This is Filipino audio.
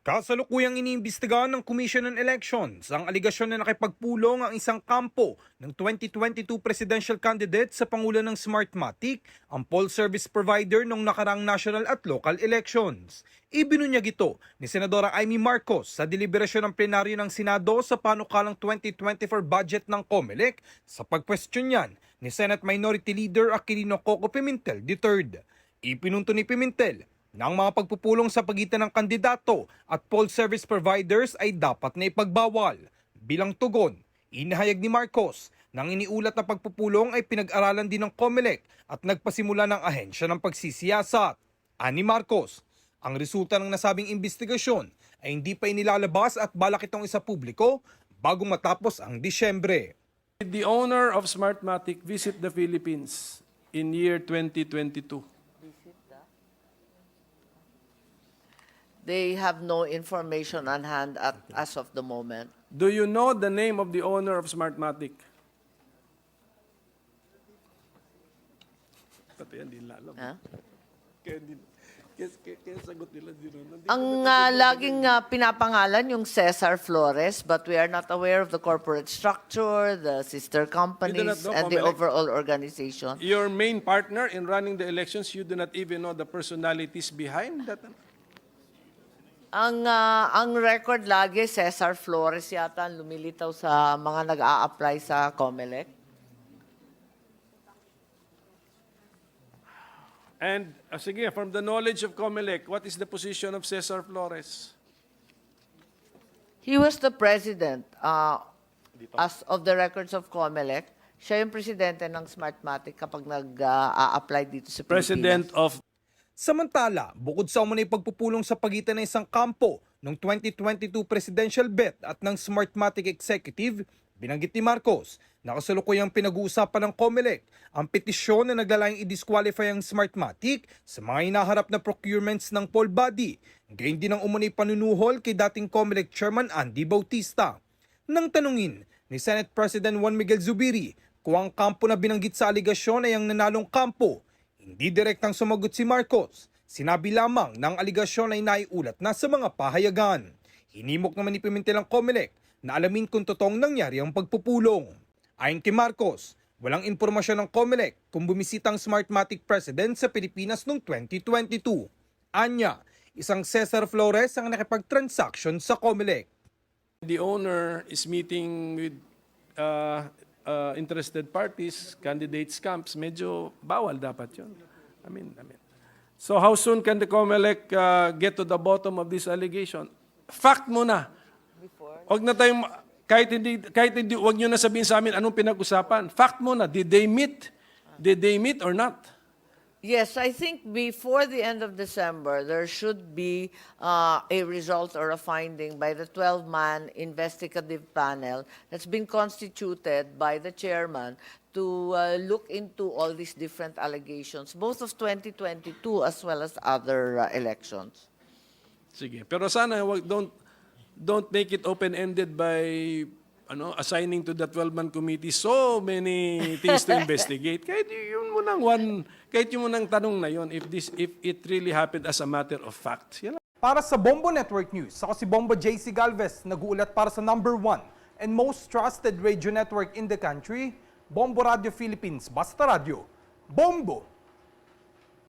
Kasalukuyang iniimbestigahan ng Commission on Elections ang aligasyon na nakipagpulong ang isang kampo ng 2022 presidential candidate sa pangulo ng Smartmatic, ang poll service provider ng nakarang national at local elections. Ibinunyag ito ni Senadora Amy Marcos sa deliberasyon ng plenaryo ng Senado sa panukalang 2024 budget ng COMELEC sa pagkwestiyon niyan ni Senate Minority Leader Aquilino Coco Pimentel III. Ipinunto ni Pimentel ang mga pagpupulong sa pagitan ng kandidato at poll service providers ay dapat na ipagbawal. Bilang tugon, inahayag ni Marcos na ang iniulat na pagpupulong ay pinag-aralan din ng COMELEC at nagpasimula ng ahensya ng pagsisiyasat. Ani Marcos, ang resulta ng nasabing investigasyon ay hindi pa inilalabas at balak itong isa publiko bago matapos ang Disyembre. The owner of Smartmatic visit the Philippines in year 2022? They have no information on hand at, as of the moment. Do you know the name of the owner of Smartmatic? Pati yan, di nila alam. Ha? Kaya, di, kaya, kaya, kaya sagot nila di rin. Hindi- Ang ah, laging ah, pinapangalan yung Cesar Flores, but we are not aware of the corporate structure, the sister companies, know, and the Comelec. overall organization. Your main partner in running the elections, you do not even know the personalities behind that. Ang ah, ang record lagi Cesar Flores yata ang lumilitaw sa mga nag-a-apply sa COMELEC. And, uh, sige, from the knowledge of Comelec, what is the position of Cesar Flores? He was the president ah, as of the records of COMELEC. Siya yung presidente ng Smartmatic kapag nag-a-apply dito sa Pilipinas. President of Samantala, bukod sa umunay pagpupulong sa pagitan ng isang kampo ng 2022 presidential bet at ng Smartmatic executive, binanggit ni Marcos na kasalukuyang pinag-uusapan ng COMELEC ang petisyon na naglalayang i-disqualify ang Smartmatic sa mga hinaharap na procurements ng poll body. Gayun din ang umunay panunuhol kay dating COMELEC Chairman Andy Bautista. Nang tanungin ni Senate President Juan Miguel Zubiri kung ang kampo na binanggit sa aligasyon ay ang nanalong kampo, hindi direktang sumagot si Marcos. Sinabi lamang ang aligasyon ay naiulat na sa mga pahayagan. Hinimok naman ni Pimentel ang COMELEC na alamin kung totoong nangyari ang pagpupulong. Ayon kay Marcos, walang impormasyon ng COMELEC kung bumisita ang Smartmatic President sa Pilipinas noong 2022. Anya, isang Cesar Flores ang nakipag-transaction sa COMELEC. the owner is meeting with uh, uh, interested parties, candidates camps, medyo bawal dapat yun. I mean, I mean. So how soon can the COMELEC uh, get to the bottom of this allegation? Fact muna. Huwag na tayong, kahit hindi, kahit hindi, huwag nyo na sabihin sa amin anong pinag-usapan. Fact muna. Did they meet? Did they meet or not? Yes, I think before the end of December, there should be uh, a result or a finding by the 12-man investigative panel that's been constituted by the chairman to uh, look into all these different allegations, both of 2022 as well as other uh, elections. Sige. Pero sana don't don't make it open-ended by ano assigning to the 12-man committee so many things to investigate. Kahit yun mo nang one, kahit yun mo nang tanong na yun if this if it really happened as a matter of fact. Yan. Para sa Bombo Network News, ako si Bombo JC Galvez, nag-uulat para sa number one and most trusted radio network in the country, Bombo Radio Philippines, Basta Radio. Bombo!